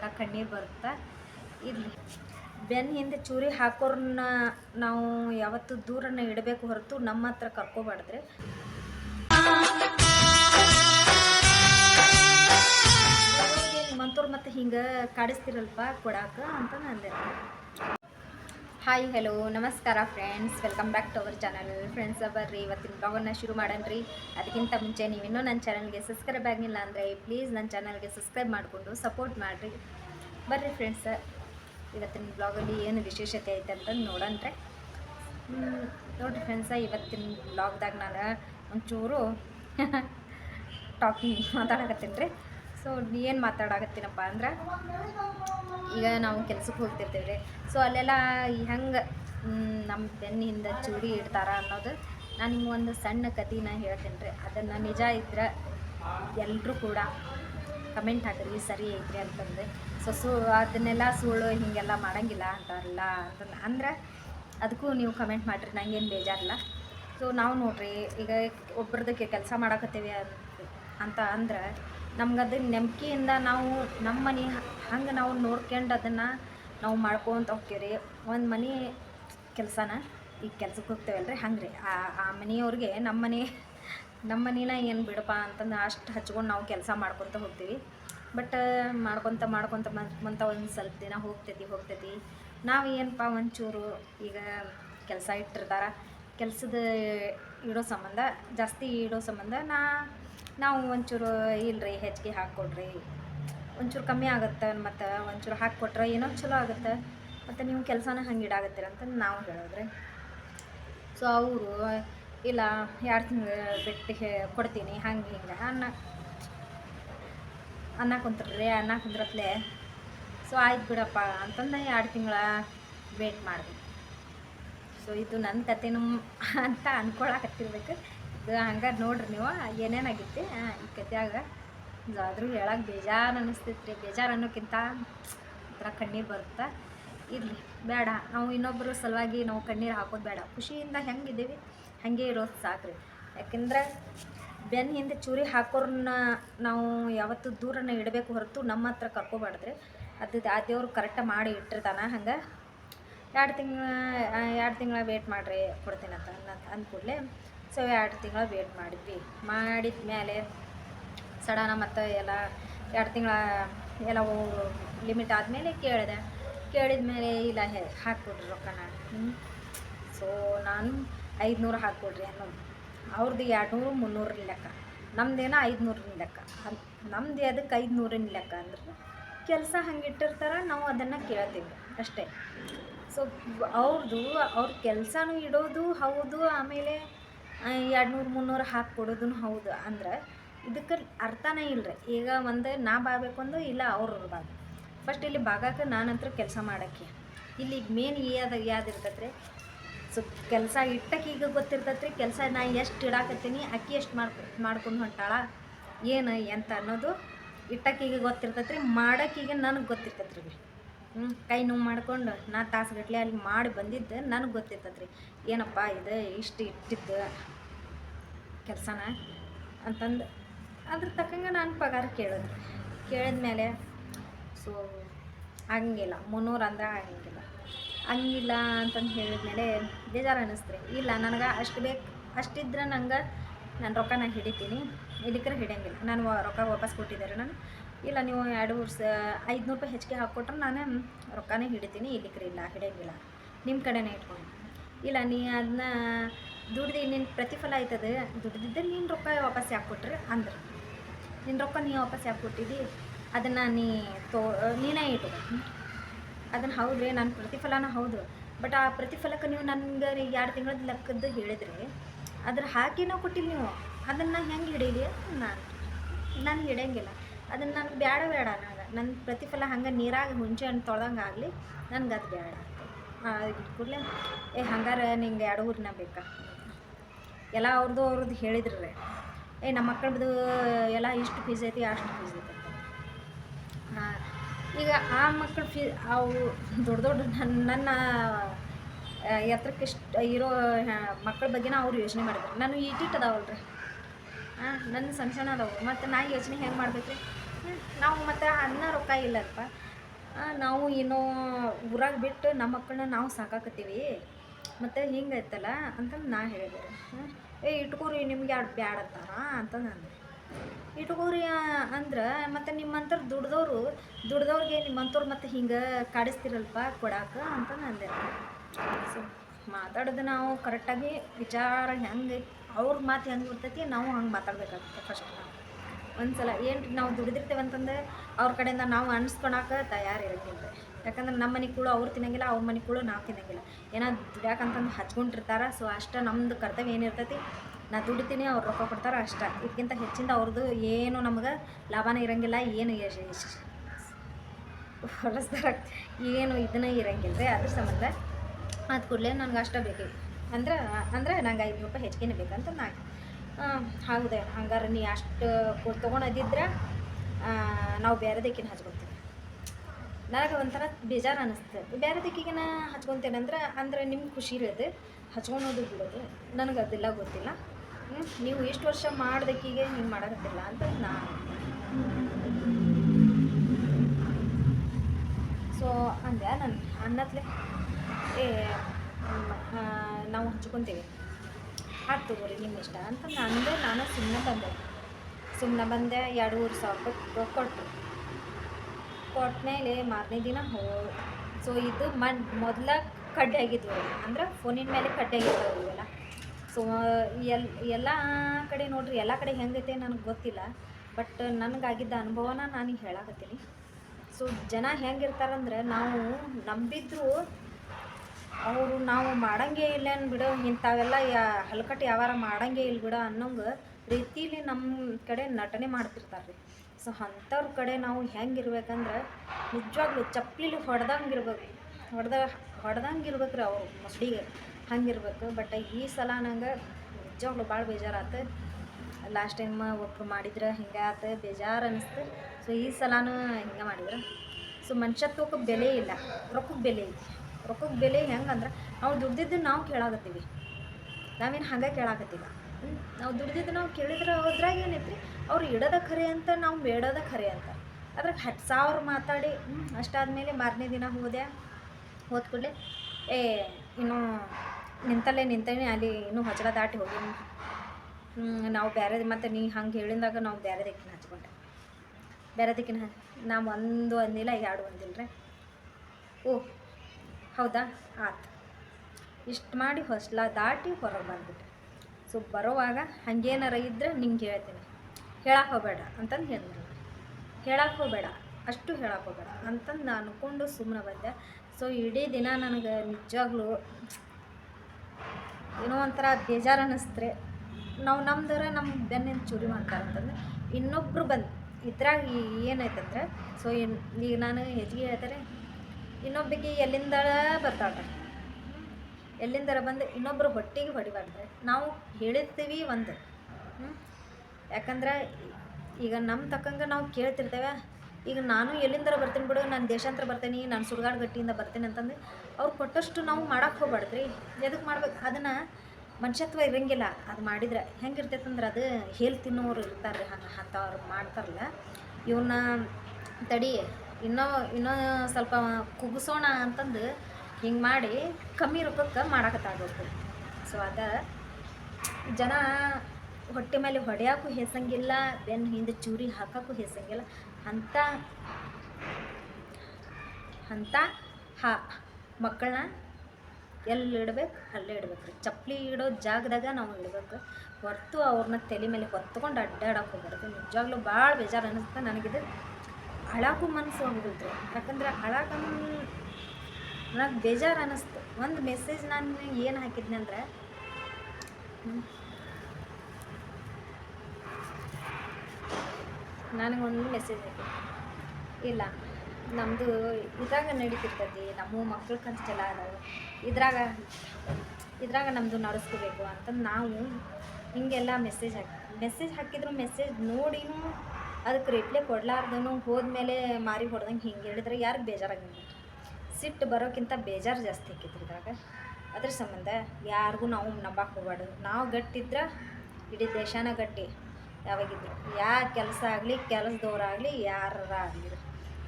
ಒಂಥರ ಕಣ್ಣೀರು ಬರುತ್ತೆ? ಇರಲಿ. ಬೆನ್ ಹಿಂದೆ ಚೂರಿ ಹಾಕೋರನ್ನ ನಾವು ಯಾವತ್ತೂ ದೂರನ್ನ ಇಡಬೇಕು ಹೊರತು ನಮ್ಮ ಹತ್ರ ಕರ್ಕೋಬಾರ್ದ್ರೆ? ಮಂತೂರ್ ಮತ್ತೆ ಹಿಂಗೆ ಕಾಡಿಸ್ತಿರಲ್ಪ ಕೊಡಾಕ ಅಂತ ನಂದೆ ಹಾಯ್ ಹಲೋ ನಮಸ್ಕಾರ friends welcome back to our channel friends ಬರ್ರಿ, ಇವತ್ತಿನ ಬ್ಲಾಗನ್ನು ಶುರು ಮಾಡಣ್ರಿ. ಅದಕ್ಕಿಂತ ಮುಂಚೆ ನೀವಿನ್ನೂ ನನ್ನ ಚಾನಲ್ಗೆ ಸಬ್ಸ್ಕ್ರೈಬ್ ಆಗಿಲ್ಲ ಅಂದರೆ ಪ್ಲೀಸ್ ನನ್ನ ಚಾನಲ್ಗೆ ಸಬ್ಸ್ಕ್ರೈಬ್ ಮಾಡಿಕೊಂಡು ಸಪೋರ್ಟ್ ಮಾಡಿರಿ. ಬರ್ರಿ ಫ್ರೆಂಡ್ಸ್ ಇವತ್ತಿನ ಬ್ಲಾಗಲ್ಲಿ ಏನು ವಿಶೇಷತೆ ಐತೆ ಅಂತ ನೋಡಣ್ರಿ ನೋಡ್ರಿ ಫ್ರೆಂಡ್ಸ ಇವತ್ತಿನ ಬ್ಲಾಗ್ದಾಗ ನಾನು ಒಂಚೂರು ಟಾಕಿಂಗ್ ಮಾತಾಡಕತ್ತೀನಿ ರೀ. ಸೊ ಏನು ಮಾತಾಡಕತ್ತೀನಪ್ಪ ಅಂದ್ರೆ, ಈಗ ನಾವು ಕೆಲಸಕ್ಕೆ ಹೋಗ್ತಿರ್ತೀವಿ ರೀ. ಸೊ ಅಲ್ಲೆಲ್ಲ ಹೆಂಗೆ ನಮ್ಮ ಬೆನ್ನಿಂದ ಚೂಡಿ ಇಡ್ತಾರ ಅನ್ನೋದು ನಾನು ನಿಮ್ಗೆ ಒಂದು ಸಣ್ಣ ಕಥೆನ ಹೇಳ್ತೀನಿ ರೀ. ಅದನ್ನು ನಿಜ ಇದ್ರೆ ಎಲ್ಲರೂ ಕೂಡ ಕಮೆಂಟ್ ಹಾಕಿರಿ ಸರಿ ಐತ್ರಿ ಅಂತಂದು. ಸೊ, ಸು, ಅದನ್ನೆಲ್ಲ ಸುಳ್ಳು ಹೀಗೆಲ್ಲ ಮಾಡಂಗಿಲ್ಲ ಅಂತಾರಲ್ಲ ಅಂತಂದು. ಅಂದ್ರೆ ಅದಕ್ಕೂ ನೀವು ಕಮೆಂಟ್ ಮಾಡಿರಿ, ನಂಗೇನು ಬೇಜಾರಿಲ್ಲ. ಸೊ, ನಾವು ನೋಡ್ರಿ, ಈಗ ಒಬ್ರದಕ್ಕೆ ಕೆಲಸ ಮಾಡಕತ್ತೀವಿ ಅಂತ ಅಂದ್ರೆ ನಮ್ಗೆ ಅದು ನಂಬಿಕೆಯಿಂದ ನಾವು ನಮ್ಮ ಮನೆ ಹಂಗೆ ನಾವು ನೋಡ್ಕೊಂಡು ಅದನ್ನು ನಾವು ಮಾಡ್ಕೊತ ಹೋಗ್ತೀವಿ ಒಂದು ಮನೆ ಕೆಲಸನ ಈಗ ಕೆಲ್ಸಕ್ಕೆ ರೀ ಹಂಗೆ ರೀ ಆ ಆ ಮನೆಯವ್ರಿಗೆ ನಮ್ಮ ಮನೆ ನಮ್ಮ ಮನೇನ ಏನು ಬಿಡಪ್ಪ ಅಂತಂದು ಅಷ್ಟು ಹಚ್ಕೊಂಡು ನಾವು ಕೆಲಸ ಮಾಡ್ಕೊತ ಹೋಗ್ತೀವಿ. ಬಟ್, ಮಾಡ್ಕೊತ ಮಾಡ್ಕೊತ ಮಂತ ಒಂದು ಸ್ವಲ್ಪ ದಿನ ಹೋಗ್ತೈತಿ ಹೋಗ್ತೈತಿ. ನಾವು ಏನಪ್ಪ ಒಂಚೂರು ಈಗ ಕೆಲಸ ಇಟ್ಟಿರ್ತಾರೆ, ಕೆಲಸದ ಇಡೋ ಸಂಬಂಧ, ಜಾಸ್ತಿ ಇಡೋ ಸಂಬಂಧ ನಾ, ನಾವು ಒಂಚೂರು ಇಲ್ರಿ ಹೆಚ್ಚಿಗೆ ಹಾಕ್ಕೊಡ್ರಿ ಒಂಚೂರು ಕಮ್ಮಿ ಆಗುತ್ತೆ ಮತ್ತು ಒಂಚೂರು ಹಾಕ್ಕೊಟ್ರೆ ಏನೋ ಚಲೋ ಆಗುತ್ತೆ. ಮತ್ತು ನೀವು ಕೆಲಸನ ಹಂಗೆ ಇಡಾಗತ್ತೀರ ಅಂತ ನಾವು ಹೇಳಿದ್ರೆ. ಸೊ ಅವರು ಇಲ್ಲ, ಎರಡು ತಿಂಗಳು ಬಿಟ್ಟು ಹೇ, ಕೊಡ್ತೀನಿ, ಹಂಗೆ ಹಿಂಗೆ. ಅನ್ನ ಅನ್ನ ಕುಂತ್ರಿ ಅನ್ನ ಕುಂದ್ರತ್ಲೆ ಸೊ ಆಯ್ತು ಬಿಡಪ್ಪ ಅಂತಂದು ಎರಡು ತಿಂಗಳ ವೇಟ್ ಮಾಡಿದೆ. ಸೊ ಇದು ನನ್ನ ಕತೆನೂ ಅಂತ ಅನ್ಕೊಳಕತ್ತಿರ್ಬೇಕು. ಇದು ಹಂಗೆ ನೋಡ್ರಿ ನೀವು ಏನೇನಾಗಿತ್ತು ಈ ಕತೆಯಾಗ ಆದರೂ ಹೇಳಕ್ಕೆ ಬೇಜಾರು ಅನ್ನಿಸ್ತೈತೆ ರೀ ಬೇಜಾರು ಅನ್ನೋಕ್ಕಿಂತ ಒಂಥರ ಕಣ್ಣೀರು ಬರುತ್ತೆ? ಇರಲಿ, ಬೇಡ. ನಾವು ಇನ್ನೊಬ್ಬರು ಸಲುವಾಗಿ ನಾವು ಕಣ್ಣೀರು ಹಾಕೋದು ಬೇಡ. ಖುಷಿಯಿಂದ ಹೆಂಗಿದ್ದೀವಿ? ಹಾಗೆ ಇರೋದು ಸಾಕ್ರಿ. ಯಾಕೆಂದ್ರೆ ಬೆನ್ನ ಹಿಂದೆ ಚೂರಿ ಹಾಕೋರನ್ನ ನಾವು ಯಾವತ್ತೂ ದೂರನ ಇಡಬೇಕು ಹೊರತು ನಮ್ಮ ಹತ್ರ ಕರ್ಕೊಬಾರ್ದ್ರಿ. ಅದು ಆ ದೇವ್ರು ಕರೆಕ್ಟಾಗಿ ಮಾಡಿ ಇಟ್ಟಿರ್ತಾನೆ ಹಂಗೆ. ಎರಡು ತಿಂಗಳ ಎರಡು ತಿಂಗಳ ವೇಟ್ ಮಾಡಿರಿ ಕೊಡ್ತೀನಿ ಅಂತ ಅಂದ ಅಂದ್ಕೂಡಲೇ ಸೊ ಎರಡು ತಿಂಗಳ ವೇಟ್ ಮಾಡಿದ್ವಿ. ಮಾಡಿದ ಮೇಲೆ ಸಡನ ಮತ್ತು ಎಲ್ಲ ಎರಡು ತಿಂಗಳ ಎಲ್ಲ ಲಿಮಿಟ್ ಆದಮೇಲೆ ಕೇಳಿದೆ. ಕೇಳಿದ ಮೇಲೆ ಇಲ್ಲ, ಹೇ ಹಾಕ್ಕೊಡ್ರಿ ರೊಕ್ಕನ. ಸೊ ನಾನು ಐದುನೂರು ಹಾಕ್ಕೊಡ್ರಿ ಅನ್ನೋದು. ಅವ್ರದ್ದು ಎರಡುನೂರು, ಮುನ್ನೂರಿನ ಲೆಕ್ಕ. ನಮ್ದೇನೋ ಐದುನೂರಿನ ಲೆಕ್ಕ. ನಮ್ದು ಅದಕ್ಕೆ ಐದುನೂರಿನ ಲೆಕ್ಕ ಅಂದ್ರೆ ಕೆಲಸ ಹಂಗೆ ಇಟ್ಟಿರ್ತಾರೆ ನಾವು ಅದನ್ನು ಕೇಳ್ತೀವಿ ಅಷ್ಟೇ. ಸೊ ಅವ್ರದ್ದು ಅವ್ರ ಕೆಲಸನೂ ಇಡೋದು ಹೌದು, ಆಮೇಲೆ ಎರಡು ನೂರು ಮುನ್ನೂರು ಹಾಕಿ ಕೊಡೋದು ಹೌದು. ಅಂದ್ರೆ ಇದಕ್ಕೆ ಅರ್ಥನೇ ಇಲ್ಲರಿ ಈಗ ಒಂದು ನಾ ಬಾಗಬೇಕು ಅಂದು ಇಲ್ಲ ಅವ್ರ ಬಾಗ ಫಸ್ಟ್ ಇಲ್ಲಿ ಬಾಗಾಕ ನಾನಂತರ ಕೆಲಸ ಮಾಡೋಕ್ಕೆ. ಇಲ್ಲಿ ಮೇನ್ ಯಾವ್ದು ಯಾವ್ದು ಇರ್ತೈತೆ ಸೊ ಕೆಲಸ ಇಟ್ಟಕ್ಕೆ ಈಗ ಗೊತ್ತಿರ್ತೈತೆ ಕೆಲಸ ನಾ ಎಷ್ಟು ಇಡಾಕತ್ತೀನಿ, ಅಕ್ಕಿ ಎಷ್ಟು ಮಾಡ್ಕೊ, ಮಾಡ್ಕೊಂಡು ಹೊಂಟಾಳ, ಏನು ಎಂತ ಅನ್ನೋದು ಇಟ್ಟಕ್ಕೆ ಈಗ ಗೊತ್ತಿರ್ತೈತೆ ರೀ ಮಾಡೋಕ್ಕೀಗ ನನಗೆ ಗೊತ್ತಿರ್ತೈತೆ ಹ್ಞೂ ಕೈ ನೋವು ಮಾಡ್ಕೊಂಡು ನಾ ತಾಸುಗಟ್ಲೆ ಅಲ್ಲಿ ಮಾಡಿ ಬಂದಿದ್ದು ನನಗೆ ಗೊತ್ತಿರ್ತೈತೆ ಏನಪ್ಪ ಇದು ಇಷ್ಟು ಇಟ್ಟಿದ್ದು ಕೆಲಸನ ಅಂತಂದು ಅದ್ರ ತಕ್ಕಂಗೆ ನಾನು ಪಗಾರ ಕೇಳಿದ್ರಿ ಕೇಳಿದ್ಮೇಲೆ, ಸೊ, ಹಂಗಿಲ್ಲ, ಮುನ್ನೂರು ಅಂದ್ರೆ ಹಂಗಿಲ್ಲ. ಹಂಗಿಲ್ಲ ಅಂತಂದು ಹೇಳಿದ್ಮೇಲೆ ಬೇಜಾರು ಅನ್ನಿಸ್ತ್ರಿ ಇಲ್ಲ, ನನಗೆ ಅಷ್ಟು ಬೇಕು, ಅಷ್ಟಿದ್ರೆ ನಂಗೆ ನಾನು ರೊಕ್ಕನ ಹಿಡಿತೀನಿ. ಇದಕ್ಕೆ ಹಿಡಿಯಂಗಿಲ್ಲ. ನಾನು ರೊಕ್ಕ ವಾಪಸ್ ಕೊಟ್ಟಿದ್ದಾರೆ ನಾನು. ಇಲ್ಲ, ನೀವು ಎರಡು ವರ್ಷ, ಐದುನೂರು ರೂಪಾಯಿ ಹೆಚ್ಚಿಗೆ ಹಾಕ್ಕೊಟ್ರೆ ನಾನು ರೊಕ್ಕನೇ ಹಿಡಿತೀನಿ. ಇಲ್ಲಿಕ್ರಿ ಇಲ್ಲ, ಹಿಡಿಯಂಗಿಲ್ಲ. ನಿಮ್ಮ ಕಡೆನೇ ಇಟ್ಕೊಂಡು ಇಲ್ಲ, ನೀ ಅದನ್ನ ದುಡ್ದು ನಿನ್ನ ಪ್ರತಿಫಲ ಆಯ್ತದೆ? ದುಡ್ದಿದ್ದರೆ ನೀನು ರೊಕ್ಕ ವಾಪಸ್ ಯಾಕೆ ಕೊಟ್ರಿ? ಅಂದ್ರೆ. ನಿನ್ನ ರೊಕ್ಕ ನೀ ವಾಪಸ್ ಯಾಕೆ ಕೊಟ್ಟಿದ್ದಿ? ಅದನ್ನು ನೀ ತೋ, ನೀನೇ ಇಟ್ಟು ಅದನ್ನು ರೀ ನನ್ನ ಪ್ರತಿಫಲನ ಹೌದು. ಬಟ್ ಆ ಪ್ರತಿಫಲಕ್ಕೆ ನೀವು ನನಗೆ ಎರಡು ತಿಂಗಳದ ಲೆಕ್ಕದ್ದು ಹೇಳಿದ್ರಿ. ಅದ್ರ ಹಾಕಿನೂ ಕೊಟ್ಟಿಲ್ಲ ನೀವು. ಅದನ್ನು ಹೆಂಗೆ ಹಿಡೀಲಿ ನಾನು ನಾನು ಹಿಡಿಯಂಗಿಲ್ಲ. ಅದನ್ನು ನನಗೆ ಬೇಡ ಬೇಡ ನನಗೆ ನನ್ನ ಪ್ರತಿಫಲ ಹಂಗೆ ನೀರಾಗ ಹುಂಚೆ ಹಣ್ಣು ತೊಳ್ದಂಗೆ ಆಗಲಿ, ನನಗೆ ಅದು ಬೇಡ ಕೂಡಲೇ, ಏ, ಹಂಗಾರೆ ನಿಂಗೆ ಎರಡು ಊರಿನ ಬೇಕಾ. ಎಲ್ಲ ಅವ್ರದ್ದು ಅವ್ರದ್ದು ಹೇಳಿದ್ರು. ಏ ನಮ್ಮ ಮಕ್ಕಳದ್ದು ಎಲ್ಲ ಇಷ್ಟು ಫೀಸ್ ಐತಿ, ಅಷ್ಟು ಫೀಸ್ ಐತಿ. ಈಗ ಆ ಮಕ್ಕಳು ಫೀ, ಅವು ದೊಡ್ಡ ದೊಡ್ಡ ನನ್ನ ನನ್ನ ಎತ್ತರಕ್ಕೆ ಇರೋ ಮಕ್ಕಳ ಬಗ್ಗೆನ ಅವ್ರು ಯೋಚನೆ ಮಾಡಿದ್ರು. ನಾನು ಈಟಿಟ್ಟು ಅದಾವಲ್ಲ ರೀ ಹಾಂ ನನ್ನ ಸಣ್ಣ ಅದಾವು. ಮತ್ತು ನಾ ಯೋಚನೆ ಹೆಂಗೆ ಮಾಡ್ಬೇಕು ರೀ ನಾವು ಮತ್ತು ಅನ್ನ ರೊಕ್ಕ ಇಲ್ಲಪ್ಪ. ನಾವು ಏನೋ ಊರಾಗ ಬಿಟ್ಟು ನಮ್ಮ ಮಕ್ಕಳನ್ನ ನಾವು ಸಾಕಾಕತ್ತೀವಿ. ಮತ್ತು ಹಿಂಗೈತಲ್ಲ ಅಂತಂದು ನಾ ಹೇಳಿದೆ. ರೀ ಏ, ಇಟ್ಕೋರಿ, ನಿಮ್ಗೆ ಯಾರು ಬ್ಯಾಡತ್ತಾರ ಅಂತಂದು ಅಂದೆ ಇಟ್ಕೋರಿ ಅಂದ್ರೆ ಮತ್ತು ನಿಮ್ಮಂಥವ್ರು ದುಡ್ದವರು, ದುಡ್ದವ್ರಿಗೆ ನಿಮ್ಮಂಥವ್ರು ಮತ್ತು ಹಿಂಗೆ ಕಾಡಿಸ್ತಿರಲ್ಪ ಕೊಡಾಕ ಅಂತ ನಂದೆ ಸೊ ಮಾತಾಡೋದು ನಾವು ಕರೆಕ್ಟಾಗಿ ವಿಚಾರ ಹೆಂಗೆ, ಅವ್ರ ಮಾತು ಹೆಂಗೆ ಬರ್ತೈತಿ ನಾವು ಹಂಗೆ ಮಾತಾಡ್ಬೇಕಾಗುತ್ತೆ ಫಸ್ಟ್ ಒಂದು ಒಂದ್ಸಲ ಏನು ನಾವು ದುಡಿದಿರ್ತೇವೆ ಅಂತಂದ್ರೆ ಅವ್ರ ಕಡೆಯಿಂದ ನಾವು ಅನ್ಸ್ಕೊಳಕ್ಕೆ ತಯಾರಿರಂಗಿಲ್ಲ ಯಾಕಂದ್ರೆ ನಮ್ಮ ಮನೆ ಕೂಡ ಅವ್ರು ತಿನ್ನಂಗಿಲ್ಲ, ಅವ್ರ ಮನೆ ಕೂಡ ನಾವು ತಿನ್ನಂಗಿಲ್ಲ. ಏನೋ ದುಡ್ಯಾಕಂತಂದು ಹಚ್ಕೊಂಡಿರ್ತಾರೆ, ಸೊ ಅಷ್ಟ ನಮ್ಮದು ಕರ್ತವ್ಯ ಏನಿರ್ತೈತಿ ನಾ ದುಡಿತೀನಿ, ಅವ್ರು ರೊಕ್ಕ ಕೊಡ್ತಾರೆ ಅಷ್ಟ. ಇದಕ್ಕಿಂತ ಹೆಚ್ಚಿಂದ ಅವ್ರದ್ದು ಏನು ನಮ್ಗೆ ಲಾಭನೇ ಇರಂಗಿಲ್ಲ, ಏನು ಹೊಲಸ್ದಾರ ಏನು ಇದನ್ನ ಇರಂಗಿಲ್ಲ ರೀ ಅದ್ರ ಸಂಬಂಧ. ಅದು ಕೂಡಲೇ ನನಗೆ ಅಷ್ಟ ಬೇಕು ಅಂದ್ರೆ ಅಂದ್ರೆ ನಂಗೆ ಐದು ರೂಪಾಯಿ ಹೆಚ್ಚಿಗೆ ಬೇಕಂತ ನಾ ಹೌದೇ, ಹಂಗಾರೆ ನೀ ಅಷ್ಟು ತೊಗೊಂಡಿದ್ರೆ ನಾವು ಬೇರೆದಕ್ಕಿನ ಹಚ್ಕೊತೀವಿ. ನನಗೆ ಒಂಥರ ಬೇಜಾರು ಅನ್ನಿಸ್ತದೆ ಬೇರೆ ದಿಕ್ಕಿಗೆ ಹಚ್ಕೊತೇನೆ ಅಂದ್ರೆ ಅಂದ್ರೆ ನಿಮ್ಗೆ ಖುಷಿ ಇರೋದು, ಹಚ್ಕೊಳೋದು ಬಿಡೋದು. ನನಗೆ ಅದೆಲ್ಲ ಗೊತ್ತಿಲ್ಲ? ನೀವು ಇಷ್ಟು ವರ್ಷ ಮಾಡ್ದಕ್ಕಿಗೆ ನೀವು ಮಾಡೋಕತ್ತಿಲ್ಲ ಅಂತ ನಾನು ಸೊ ಅಂದೆ, ನಾನು ಅನ್ನತ್ಲೆ ಏ ನಾವು ಹಚ್ಕೊತೀವಿ. ಹಾಕಿ ತಗೋರಿ ನಿಮ್ಮ ಇಷ್ಟ ಅಂತ ನಂದೆ, ನಾನು ಸುಮ್ಮನೆ ಬಂದೆ. ಸುಮ್ಮನೆ ಬಂದೆ, ಎರಡೂವರೆ ಸಾವಿರ ರೂಪಾಯಿ ಕೊಟ್ಟರು ಕೊಟ್ಟಮೇಲೆ ಮಾರನೇ ದಿನ ಹೋ ಸೊ ಇದು ಮನ್, ಮೊದಲ ಕಡ್ಡೆ ಆಗಿದ್ವು. ಅಂದ್ರೆ ಫೋನಿನ ಮೇಲೆ ಕಡ್ಡೆ ಆಗಿರ್ತಾವೆ ಇವೆಲ್ಲ. ಸೊ ಎಲ್, ಎಲ್ಲ ಕಡೆ ನೋಡ್ರಿ, ಎಲ್ಲ ಕಡೆ ಹೆಂಗೈತೆ ನನಗೆ ಗೊತ್ತಿಲ್ಲ. ಬಟ್ ನನಗಾಗಿದ್ದ ಅನುಭವನ ನಾನು ಹೇಳಕತ್ತೀನಿ. ಸೊ ಜನ ಹೆಂಗಿರ್ತಾರಂದ್ರೆ ನಾವು ನಂಬಿದ್ರು ಅವರು ನಾವು ಮಾಡಂಗೆ ಇಲ್ಲ ಬಿಡು, ಇಂಥವೆಲ್ಲ ಯಾ, ಹಲ್ಕಟ್ಟು ಯಾವಾರ ಮಾಡಂಗೆ ಇಲ್ಲ ಬಿಡ ಅನ್ನೋಂಗೆ ರೀತಿಲಿ ನಮ್ಮ ಕಡೆ ನಟನೆ ಮಾಡ್ತಿರ್ತಾರೆ ರೀ ಸೊ ಅಂಥವ್ರ ಕಡೆ ನಾವು ಹೆಂಗಿರ್ಬೇಕಂದ್ರೆ ನಿಜವಾಗ್ಲೂ ಚಪ್ಪಲಿಲಿ ಹೊಡೆದಂಗೆ ಇರ್ಬೇಕು ಹೊಡೆದ ಹೊಡೆದಂಗೆ ಇರ್ಬೇಕು ರೀ ಅವ್ರು ಮಸ್ಡಿಗೆ ಹಂಗಿರ್ಬೇಕು. ಬಟ್ ಈ ಸಲ ನಂಗೆ ನಿಜವಾಗ್ಲೂ ಭಾಳ ಬೇಜಾರಾತು. ಲಾಸ್ಟ್ ಟೈಮ್ ಒಬ್ರು ಮಾಡಿದ್ರೆ ಹಿಂಗೆ ಆತು, ಬೇಜಾರು ಅನಿಸ್ತು. ಸೊ ಈ ಸಲನೂ ಹಿಂಗೆ ಮಾಡಿದ್ರೆ. ಸೊ ಮನುಷ್ಯತ್ವಕ್ಕೆ ಬೆಲೆ ಇಲ್ಲ. ರೊಕ್ಕಕ್ಕೆ ಬೆಲೆ ಐತಿ ರೊಕ್ಕಕ್ಕೆ ಬೆಲೆ ಹೆಂಗಂದ್ರೆ ನಾವು ದುಡ್ದಿದ್ದು ನಾವು ಕೇಳಾಕತ್ತೀವಿ. ನಾವೇನು ಹಂಗೆ ಕೇಳಾಕತ್ತಿಲ್ಲ? ನಾವು ದುಡ್ದಿದ್ದು ನಾವು ಕೇಳಿದ್ರೆ ಅದ್ರಾಗ ಏನೈತ್ರಿ? ಅವ್ರು ಇಡೋದ ಖರೆ ಅಂತ ನಾವು ಬೇಡೋದ ಖರೆ ಅಂತ. ಅದ್ರಾಗ ಹತ್ತು ಸಾವಿರ ಮಾತಾಡಿ ಅಷ್ಟಾದಮೇಲೆ ಮಾರನೇ ದಿನ ಹೋದೆ ಹೋದ ಕೂಡಲೇ ಏ, ಇನ್ನೂ ನಿಂತಲ್ಲೇ ನಿಂತೇನೆ, ಅಲ್ಲಿ ಇನ್ನೂ ಹೊಚಲ ದಾಟಿ ಹೋಗಿ ನಾವು ಬೇರೆ ಮತ್ತು ನೀ ಹಂಗೆ ಹೇಳಿದಾಗ ನಾವು ಬೇರೆ ದಿಕ್ಕಿನ ಹಚ್ಕೊಂಡೆ. ಬೇರೆ ದಿಕ್ಕಿನ ನಾ ಒಂದು ಅಂದಿಲ್ಲ ಎರಡು ಒಂದಿಲ್ಲ ರೀ. ಓ, ಹೌದಾ? ಆತು. ಇಷ್ಟು ಮಾಡಿ ಹೊಸಲ ದಾಟಿ ಹೊರಗೆ ಬಂದ್ಬಿಟ್ಟೆ. ಸೊ, ಬರೋವಾಗ ಹಂಗೇನಾರ ಇದ್ದರೆ ನಿಂಗೆ ಹೇಳ್ತೀನಿ. ಹೇಳಕ್ಕೆ ಹೋಗಬೇಡ ಅಂತಂದು ಹೇಳಿದ್ರು. ಹೇಳಕ್ಕೆ ಹೋಗಬೇಡ, ಅಷ್ಟು ಹೇಳಕ್ಕೆ ಹೋಗಬೇಡ ಅಂತಂದು ನಾನು ಅಂದ್ಕೊಂಡು ಸುಮ್ಮನೆ ಬಂದೆ. ಸೊ, ಇಡೀ ದಿನ ನನಗೆ ನಿಜವಾಗ್ಲೂ ಏನೋ ಒಂಥರ ಬೇಜಾರು ಅನ್ನಿಸ್ತ್ರೆ. ನಾವು ನಮ್ದರ ನಮ್ಮ ಬೆನ್ನಿನ ಚೂರಿ ಮಾಡ್ತಾರೆ ಅಂತಂದ್ರೆ, ಇನ್ನೊಬ್ರು ಬಂದು ಇದ್ರಾಗ ಏನಾಯ್ತಂದ್ರೆ, ಸೊ ಇನ್ ಈಗ ನಾನು ಹೆಚ್ಚಿಗೆ ಹೇಳ್ತಾರೆ ಇನ್ನೊಬ್ಬಕ್ಕೆ ಎಲ್ಲಿಂದ ಬರ್ತಾಳೆ ಎಲ್ಲಿಂದರ ಬಂದು ಇನ್ನೊಬ್ಬರು ಹೊಟ್ಟೆಗೆ ಹೊಡಿಬಾರ್ದು ನಾವು ಹೇಳಿರ್ತೀವಿ ಒಂದು? ಯಾಕಂದ್ರೆ ಈಗ ನಮ್ಮ ತಕ್ಕಂಗೆ ನಾವು ಕೇಳ್ತಿರ್ತೇವೆ ಈಗ ನಾನು ಎಲ್ಲಿಂದರ ಬರ್ತೀನಿ ಬಿಡು, ನಾನು ದೇಶಾಂತರ ಬರ್ತೀನಿ, ನಾನು ಸುಡ್ಗಾಡು ಗಟ್ಟಿಯಿಂದ ಬರ್ತೀನಿ ಅಂತಂದು ಅವ್ರು ಕೊಟ್ಟಷ್ಟು ನಾವು ಮಾಡಕ್ಕೆ ಹೋಗ್ಬಾರ್ದು ರೀ ಎದಕ್ಕೆ ಮಾಡ್ಬೇಕು? ಅದನ್ನು ಮನುಷ್ಯತ್ವ ಇರಂಗಿಲ್ಲ. ಅದು ಮಾಡಿದ್ರೆ ಹೆಂಗಿರ್ತೈತೆ ಅಂದ್ರೆ ಅದು ಹೇಲ್ ತಿನ್ನೋರು ಇರ್ತಾರೆ ಹಂಗೆ ಅಂಥವ್ರು ಮಾಡ್ತಾರಲ್ಲ. ಇವನ್ನ ತಡಿ, ಇನ್ನೂ ಇನ್ನೂ ಸ್ವಲ್ಪ ಕುಗ್ಸೋಣ ಅಂತಂದು ಹಿಂಗೆ ಮಾಡಿ ಕಮ್ಮಿ ರೊಕ್ಕಕ್ಕೆ ಮಾಡಕತ್ತಾಗಬೇಕು ಸೊ ಅದ ಜನ ಹೊಟ್ಟೆ ಮೇಲೆ ಹೊಡೆಯೋಕ್ಕೂ ಹೆಸಂಗಿಲ್ಲ ಬೆನ್ನು ಹಿಂದೆ ಚೂರಿ ಹಾಕೋಕ್ಕೂ ಹೆಸಂಗಿಲ್ಲ. ಅಂಥ ಅಂಥ ಹಾ ಮಕ್ಕಳನ್ನ ಎಲ್ಲಿ ಇಡ್ಬೇಕು? ಅಲ್ಲೇ ಇಡ್ಬೇಕು ರೀ. ಚಪ್ಪಲಿ ಇಡೋ ಜಾಗದಾಗ ನಾವು ಇಡಬೇಕು. ಹೊರ್ತು ಅವ್ರನ್ನ ತಲೆ ಮೇಲೆ ಹೊತ್ಕೊಂಡು ಅಡ್ಡಾಡೋಕೆ ಹೋಗ್ಬಾರ್ದು. ನಿಜವಾಗ್ಲೂ ಭಾಳ ಬೇಜಾರು ಅನ್ನಿಸ್ತು ನನಗಿದು. ಅಳಕ್ಕೂ ಮನಸ್ಸು ಹೋಗಿಬಿಡ್ತು ಯಾಕಂದ್ರೆ ಅಳಕ ನನಗೆ ಬೇಜಾರು ಅನ್ನಿಸ್ತು ಒಂದು ಮೆಸೇಜ್ ನಾನು ಏನು ಹಾಕಿದ್ನಿ ಅಂದ್ರೆ ನನಗೊಂದು ಮೆಸೇಜ್ ಹಾಕಿದ್ದೆ ಇಲ್ಲ ನಮ್ಮದು ಇದ್ರಾಗ ನಡೀತಿರ್ತೈತಿ ನಮ್ಮ ಮಕ್ಳು ಚಲ ಅದಾವೆ. ಇದ್ರಾಗ ಇದ್ರಾಗ ನಮ್ಮದು ನಡೆಸ್ಕೋಬೇಕು ಅಂತಂದು ನಾವು ಹಿಂಗೆಲ್ಲ ಮೆಸೇಜ್ ಹಾಕಿ ಮೆಸೇಜ್ ಹಾಕಿದ್ರು ಮೆಸೇಜ್ ನೋಡಿನೂ ಅದಕ್ಕೆ ರಿಪ್ಲೈ ಕೊಡ್ಲಾರ್ದನು ಹೋದ್ಮೇಲೆ ಮಾರಿ ಹೊಡೆದಂಗೆ ಹಿಂಗೆ ಹೇಳಿದ್ರೆ ಯಾರಿಗೆ ಬೇಜಾರಾಗಿಲ್ಲ ಸಿಟ್ಟು ಬರೋಕ್ಕಿಂತ ಬೇಜಾರು ಜಾಸ್ತಿ ಆಕೈತ್ರಿ ಇದ್ರಾಗ. ಅದ್ರ ಸಂಬಂಧ ಯಾರಿಗೂ ನಾವು ನಂಬಕ್ಕೆ ಹೋಗ್ಬಾರ್ದು ನಾವು ಗಟ್ಟಿದ್ರೆ ಇಡೀ ದೇಶನ ಗಟ್ಟಿ. ಯಾವಾಗಿದ್ರು. ಯಾ ಕೆಲಸ ಆಗಲಿ ಕೆಲಸದವ್ರಾಗಲಿ ಯಾರ ಆಗಲಿ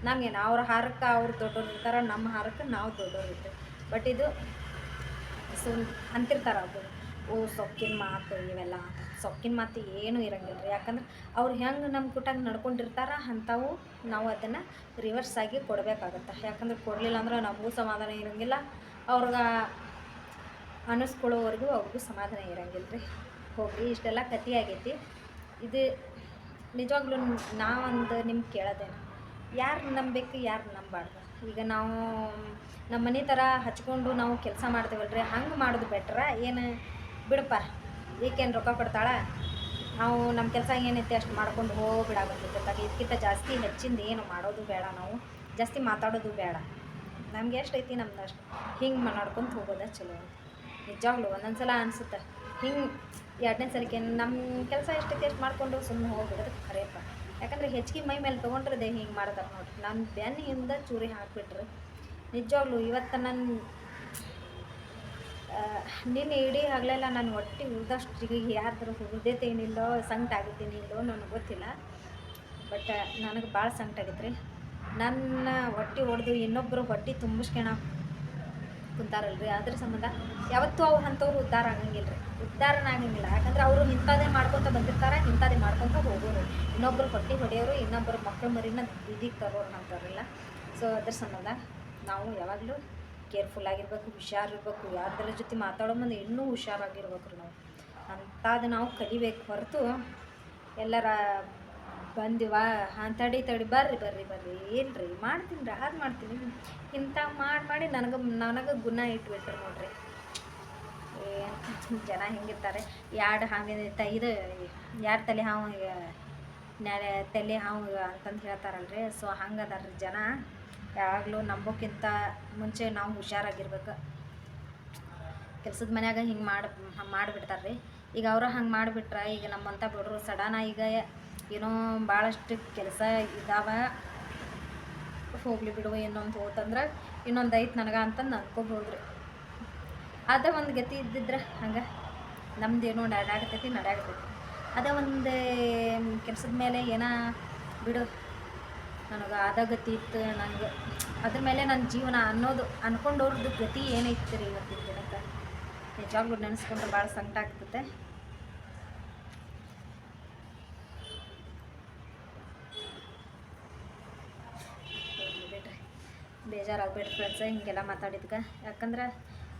ನಮಗೇನು, ಅವ್ರ ಹಾರಕ್ಕೆ ಅವ್ರು ದೊಡ್ಡವ್ರು ಇರ್ತಾರೆ ನಮ್ಮ ಹಾರಕ್ಕೆ ನಾವು ದೊಡ್ಡವ್ರು ಇರ್ತೀವಿ. ಬಟ್ ಇದು ಸುಮ್ ಅಂತಿರ್ತಾರೆ ಓ, ಸೊಕ್ಕಿನ ಮಾತು ಇವೆಲ್ಲ, ಸೊಕ್ಕಿನ ಮಾತು ಏನೂ ಇರಂಗಿಲ್ಲ ರೀ. ಯಾಕಂದ್ರೆ ಅವ್ರು ಹೆಂಗೆ ನಮ್ಮ ಕುಟಾಗ ನಡ್ಕೊಂಡಿರ್ತಾರ ಅಂಥವು ನಾವು ಅದನ್ನು ರಿವರ್ಸ್ ಆಗಿ ಕೊಡಬೇಕಾಗತ್ತೆ. ಯಾಕಂದ್ರೆ ಕೊಡಲಿಲ್ಲ ಅಂದ್ರೆ ನಮಗೂ ಸಮಾಧಾನ ಇರಂಗಿಲ್ಲ. ಅವ್ರಿಗೆ ಅನ್ನಿಸ್ಕೊಳ್ಳೋವರೆಗೂ ಅವ್ರಿಗೂ ಸಮಾಧಾನ ಇರಂಗಿಲ್ಲ ರೀ. ಹೋಗಿ ಇಷ್ಟೆಲ್ಲ ಕತಿ ಆಗೈತಿ. ಇದು ನಿಜವಾಗ್ಲೂ ನಾವೊಂದು ನಿಮ್ಗೆ ಕೇಳೋದೇನು? ಯಾರು ನಂಬಬೇಕು ಯಾರು ನಂಬಾರ್ದು ಈಗ ನಾವು ನಮ್ಮ ಮನೆ ಥರ ಹಚ್ಕೊಂಡು ನಾವು ಕೆಲಸ ಮಾಡ್ತೇವಲ್ರಿ, ಹಂಗೆ ಮಾಡೋದು ಬೆಟ್ರ? ಏನು? ಬಿಡಪ್ಪ. ಈಕೇನು ರೊಕ್ಕ ಕೊಡ್ತಾಳೆ? ನಾವು ನಮ್ಮ ಕೆಲಸ ಏನೈತೆ ಅಷ್ಟು ಮಾಡ್ಕೊಂಡು ಹೋಗ್ಬಿಡಾಗುತ್ತೆ ಇದಕ್ಕಿಂತ ಜಾಸ್ತಿ ಹೆಚ್ಚಿಂದ ಏನು ಮಾಡೋದು ಬೇಡ ನಾವು. ಜಾಸ್ತಿ ಮಾತಾಡೋದು ಬೇಡ. ನಮ್ಗೆ ಎಷ್ಟೈತಿ ನಮ್ದು ಅಷ್ಟು. ಹಿಂಗೆ ಮಾಡ್ಕೊತ ಹೋಗೋದ ಚಲೋ. ನಿಜವಾಗ್ಲೂ ಒಂದೊಂದು ಸಲ ಅನಿಸುತ್ತೆ. ಹಿಂಗೆ ಎರಡನೇ ಸಲಕ್ಕೆ ನಮ್ಮ ಕೆಲಸ ಎಷ್ಟಕ್ಕೆ ಎಷ್ಟು ಮಾಡಿಕೊಂಡು ಸುಮ್ಮನೆ ಹೋಗ್ಬಿಡೋದು ಖರೇಪ ಯಾಕಂದ್ರೆ ಹೆಚ್ಚಿಗೆ ಮೈ ಮೇಲೆ ತೊಗೊಂಡ್ರದೆ ಹಿಂಗೆ ಮಾಡ್ತಾರೆ ನೋಡ್ರಿ ನನ್ನ ಬೆನ್ನಿಂದ ಚೂರಿ ಹಾಕ್ಬಿಟ್ರೆ. ನಿಜವಾಗ್ಲೂ ಇವತ್ತು ನನ್ನ ನಿನ್ನೆ ಇಡೀ ಆಗಲೆಲ್ಲ ನಾನು ಹೊಟ್ಟೆ ಉಳ್ದಷ್ಟು ಯಾರ್ದಾರು ಏನಿಲ್ಲೋ, ಸಂಕಟ ಆಗಿದ್ದೀನಿ ಇಲ್ಲೋ ನನಗೆ ಗೊತ್ತಿಲ್ಲ. ಬಟ್, ನನಗೆ ಭಾಳ ಸಂಕಟ ಆಗಿತ್ತು ರೀ ನನ್ನ ಹೊಟ್ಟೆ ಹೊಡೆದು ಇನ್ನೊಬ್ಬರು ಹೊಟ್ಟೆ ತುಂಬಿಸ್ಕೊಳ ಕುಂತಾರಲ್ರಿ? ಅದ್ರ ಸಂಬಂಧ ಯಾವತ್ತೂ ಅವು ಅಂಥವ್ರು ಉದ್ಧಾರ ಆಗಂಗಿಲ್ಲ ರೀ ಉದ್ಧಾರನ ಆಗಂಗಿಲ್ಲ. ಯಾಕಂದ್ರೆ ಅವರು ಇಂಥದೇ ಮಾಡ್ಕೊತ ಬಂದಿರ್ತಾರೆ ಇಂಥದೇ ಮಾಡ್ಕೊತ ಹೋಗೋರು. ಇನ್ನೊಬ್ರು ಹೊಟ್ಟೆ ಹೊಡೆಯೋರು ಇನ್ನೊಬ್ಬರು ಮಕ್ಕಳು ಮರಿನ ಬೀದಿಗೆ ತರೋರು ಅಂತಾರಲ್ಲ ಸೊ ಅದ್ರ ಸಂಬಂಧ ನಾವು ಯಾವಾಗಲೂ ಕೇರ್ಫುಲ್ ಆಗಿರ್ಬೇಕು, ಹುಷಾರಿರ್ಬೇಕು. ಯಾರ್ದರ ಜೊತೆ ಮಾತಾಡೋ ಮುಂದೆ ಇನ್ನೂ ಹುಷಾರಾಗಿರ್ಬೇಕು ನಾವು. ಅಂಥದ್ದು ನಾವು ಕಲಿಬೇಕು ಹೊರತು ಎಲ್ಲರ ಬಂದಿವ? ಹಾಂ ತಡಿ ತಡಿ ಬರ್ರಿ ಬರ್ರಿ ಬರ್ರಿ. ರೀ ಮಾಡ್ತೀನಿ ರೀ, ಹಾಗೆ ಮಾಡ್ತೀನಿ. ಇಂಥ ಮಾಡಿ ಮಾಡಿ ನನಗೆ ನನಗೆ ಗುಣ ಇಟ್ಬಿಟ್ರಿ ನೋಡ್ರಿ. ಏನ್ ಜನ ಹೆಂಗಿರ್ತಾರೆ. ಎರಡು ಹಾಗೆ ತ ಎರಡು ತಲೆ ಹಾವು ನೆಲೆ ತಲೆ ಹಾವು ಅಂತಂದು ಹೇಳ್ತಾರಲ್ರಿ. ಸೊ ಹಂಗೆ ಅದಾರ ಜನ. ಯಾವಾಗಲೂ ನಂಬೋಕ್ಕಿಂತ ಮುಂಚೆ ನಾವು ಹುಷಾರಾಗಿರ್ಬೇಕು. ಕೆಲ್ಸದ ಮನ್ಯಾಗ ಹಿಂಗೆ ಮಾಡಿ ಮಾಡಿಬಿಡ್ತಾರೆ ರೀ ಈಗ ಅವರು ಹಂಗೆ ಮಾಡಿಬಿಟ್ರೆ, ಈಗ ನಮ್ಮಂಥ ಬಡವರು ಸಡನ್ ಈಗ ಏನೋ ಭಾಳಷ್ಟು ಕೆಲಸ ಇದ್ದಾವ ಹೋಗ್ಲಿ ಬಿಡುವ ಇನ್ನೊಂದು ಹೋತಂದ್ರೆ ಇನ್ನೊಂದು ಐತೆ ನನಗೆ ಅಂತಂದು ಅನ್ಕೋಬೋದು ರೀ ಅದ ಒಂದು ಗತಿ ಇದ್ದಿದ್ರೆ ಹಂಗೆ ನಮ್ದೇನೋ ನಡಾಗತೈತಿ ನಡಾಗತೈತಿ ಅದೇ ಒಂದು ಕೆಲ್ಸದ ಮೇಲೆ ಏನ ಬಿಡು, ನನಗೆ ಆದ ಗತಿ ಇತ್ತು ನನಗೆ ಅದ್ರ ಮೇಲೆ ನನ್ನ ಜೀವನ ಅನ್ನೋದು ಅನ್ಕೊಂಡವ್ರದ್ದು ಗತಿ ಏನೈತಿ ರೀ ಇವತ್ತಿನ ದಿನಕ್ಕೆ? ನಿಜವಾಗ್ಲೂ ನೆನೆಸ್ಕೊಂಡ್ರೆ ಭಾಳ ಸಂಕಟ ಆಗ್ತದೆ ಬಿಡ್ರಿ ಬೇಜಾರಾಗ್ಬೇಡ್ರಿ ಫ್ರೆಂಡ್ಸ್ ಹಿಂಗೆಲ್ಲ ಮಾತಾಡಿದ್ಕೆ. ಯಾಕಂದ್ರೆ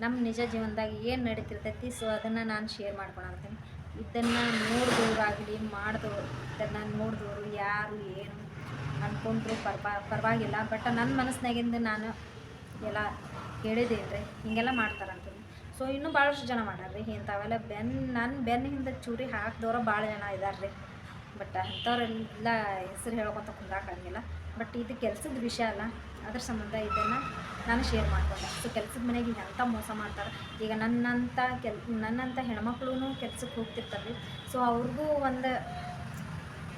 ನಮ್ಮ ನಿಜ ಜೀವನದಾಗ ಏನು ನಡೀತಿರ್ತೈತಿ ಸೊ ಅದನ್ನು ನಾನು ಶೇರ್ ಮಾಡ್ಕೊಳತ್ತೀನಿ ಇದನ್ನು ನೋಡಿದವ್ರಾಗಲಿ ಮಾಡಿದವ್ರು ಇದನ್ನು ನೋಡಿದವರು ಯಾರು ಏನು ಅಂದ್ಕೊಂಡ್ರು ಪರ್ವಾ ಪರವಾಗಿಲ್ಲ. ಬಟ್ ನನ್ನ ಮನಸ್ಸಿನಾಗಿಂದ ನಾನು ಎಲ್ಲ ಹೇಳಿದ್ದೀನಿ ರೀ ಹಿಂಗೆಲ್ಲ ಮಾಡ್ತಾರಂತ ಸೊ ಇನ್ನೂ ಭಾಳಷ್ಟು ಜನ ಮಾಡ್ಯಾರ್ರಿ. ಇಂಥವೆಲ್ಲ ಬೆನ್ ನನ್ನ ಬೆನ್ನಿಂದ ಚೂರಿ ಹಾಕಿದವ್ರ ಭಾಳ ಜನ ಇದ್ದಾರೆ ರೀ ಬಟ್ ಅಂಥವ್ರೆಲ್ಲ ಹೆಸರು ಹೇಳ್ಕೊತ ಕುಂದಾಕಂಗಿಲ್ಲ ಬಟ್ ಇದು ಕೆಲಸದ ವಿಷಯ ಅಲ್ಲ. ಅದ್ರ ಸಂಬಂಧ ಇದನ್ನು ನಾನು ಶೇರ್ ಮಾಡ್ಕೊಂಡೆ. ಸೊ ಕೆಲಸದ ಮನೆಗೆ ಎಂಥ ಮೋಸ ಮಾಡ್ತಾರೆ. ಈಗ ನನ್ನಂಥ ಕೆಲ್ ನನ್ನಂಥ ಹೆಣ್ಮಕ್ಳು ಕೆಲ್ಸಕ್ಕೆ ಹೋಗ್ತಿರ್ತಾರೆ ಸೊ ಅವ್ರಿಗೂ ಒಂದು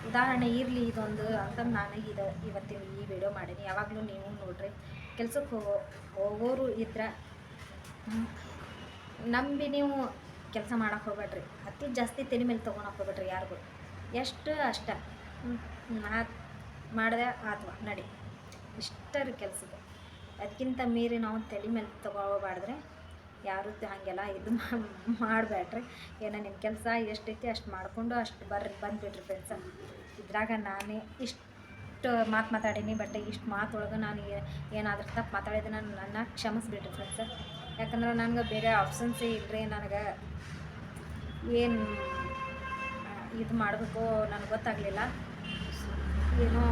ಉದಾಹರಣೆ ಇರಲಿ ಇದೊಂದು ಅಂತಂದು ನಾನು ಇದು, ಇವತ್ತಿನ ಈ ವಿಡಿಯೋ ಮಾಡೀನಿ. ಯಾವಾಗಲೂ ನೀವು ನೋಡ್ರಿ. ಕೆಲ್ಸಕ್ಕೆ ಹೋಗೋ, ಹೋಗೋರು ಇದ್ರೆ ನಂಬಿ ನೀವು ಕೆಲಸ ಮಾಡೋಕೆ ಹೋಗ್ಬೇಡ್ರಿ. ಅತಿ ಜಾಸ್ತಿ ತಲೆ ಮೇಲೆ ತೊಗೊಳಕ್ಕೆ ಹೋಗ್ಬೇಡ್ರಿ ಯಾರಿಗೂ. ಎಷ್ಟು ಅಷ್ಟ. ಮಾಡಿದೆ ಅಥವಾ ನಡಿ. ಇಷ್ಟರ ಕೆಲಸಕ್ಕೆ ಅದಕ್ಕಿಂತ ಮೀರಿ ನಾವು ತಲೆ ಮೇಲೆ ತೊಗೊಬಾರ್ದ್ರೆ ಯಾರು ಹಾಗೆಲ್ಲ ಇದು ಮಾಡಬೇಡ್ರಿ ಏನೋ ನಿಮ್ಮ ಕೆಲಸ ಎಷ್ಟೈತಿ ಅಷ್ಟು ಮಾಡಿಕೊಂಡು ಅಷ್ಟು ಬರ್ರಿ, ಬಂದುಬಿಡ್ರಿ ಫ್ರೆಂಡ್ಸ ಇದ್ರಾಗ ನಾನೇ ಇಷ್ಟು ಮಾತು ಮಾತಾಡೀನಿ ಬಟ್ ಇಷ್ಟು ಮಾತೊಳಗೆ ನಾನು ಏನಾದ್ರೂ ತಪ್ಪು ಮಾತಾಡಿದ್ರೆ ನಾನು ನನ್ನ ಕ್ಷಮಿಸ್ಬಿಟ್ರಿ ಫ್ರೆಂಡ್ಸ ಯಾಕಂದ್ರೆ ನನಗೆ ಬೇರೆ ಆಪ್ಷನ್ಸೇ ಇಲ್ಲರಿ ನನಗೆ ಏನು ಇದು ಮಾಡಬೇಕು ನನಗೆ ಗೊತ್ತಾಗಲಿಲ್ಲ. ಏನೋ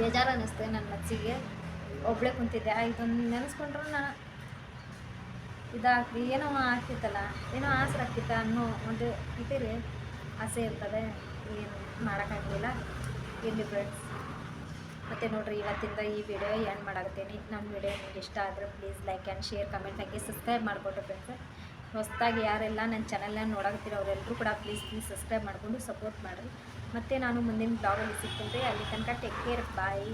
ಬೇಜಾರು ಅನ್ನಿಸ್ತು ನನ್ನ ಮನಸ್ಸಿಗೆ ಒಬ್ಬಳೇ ಕುಂತಿದ್ದೆ ಇದೊಂದು ನೆನೆಸ್ಕೊಂಡ್ರು ನಾ ಇದಾಗ್ತಿ ಏನೋ ಆಗ್ತಿತ್ತಲ್ಲ, ಏನೋ ಆಸೆ ಆಗ್ತಿತ್ತ ಅನ್ನೋ ಒಂದು ಇದ್ದೀರಿ ಆಸೆ ಇರ್ತದೆ. ಏನು ಮಾಡೋಕ್ಕಾಗಲಿಲ್ಲ. ಇಲ್ಲಿ ಫ್ರೆಂಡ್ಸ್ ಮತ್ತು ನೋಡಿರಿ, ಇವತ್ತಿಂದ ಈ ವಿಡಿಯೋ ಎಂಡ್ ಮಾಡಾಕತ್ತೀನಿ. ನನ್ನ ವಿಡಿಯೋ ನಿಮ್ಗೆ ಇಷ್ಟ ಆದರೆ please like and share comment hockey. Subscribe ಮಾಡಿಕೊಟ್ರಿ ಫ್ರೆಂಡ್ಸ್ ಹೊಸದಾಗಿ ಯಾರೆಲ್ಲ ನನ್ನ ಚಾನಲ್ನ ನೋಡಾಕತ್ತೀರ ಅವರೆಲ್ಲರೂ ಕೂಡ ಪ್ಲೀಸ್ ಪ್ಲೀಸ್ ಸಬ್ಸ್ಕ್ರೈಬ್ ಮಾಡಿಕೊಂಡು ಸಪೋರ್ಟ್ ಮಾಡಿರಿ. ಮತ್ತು ನಾನು ಮುಂದಿನ ಬ್ಲಾಗಲ್ಲಿ ಸಿಗ್ತೀನಿ. ಅಲ್ಲಿ ತನಕ ಟೇಕ್ ಕೇರ್ ಬಾಯ್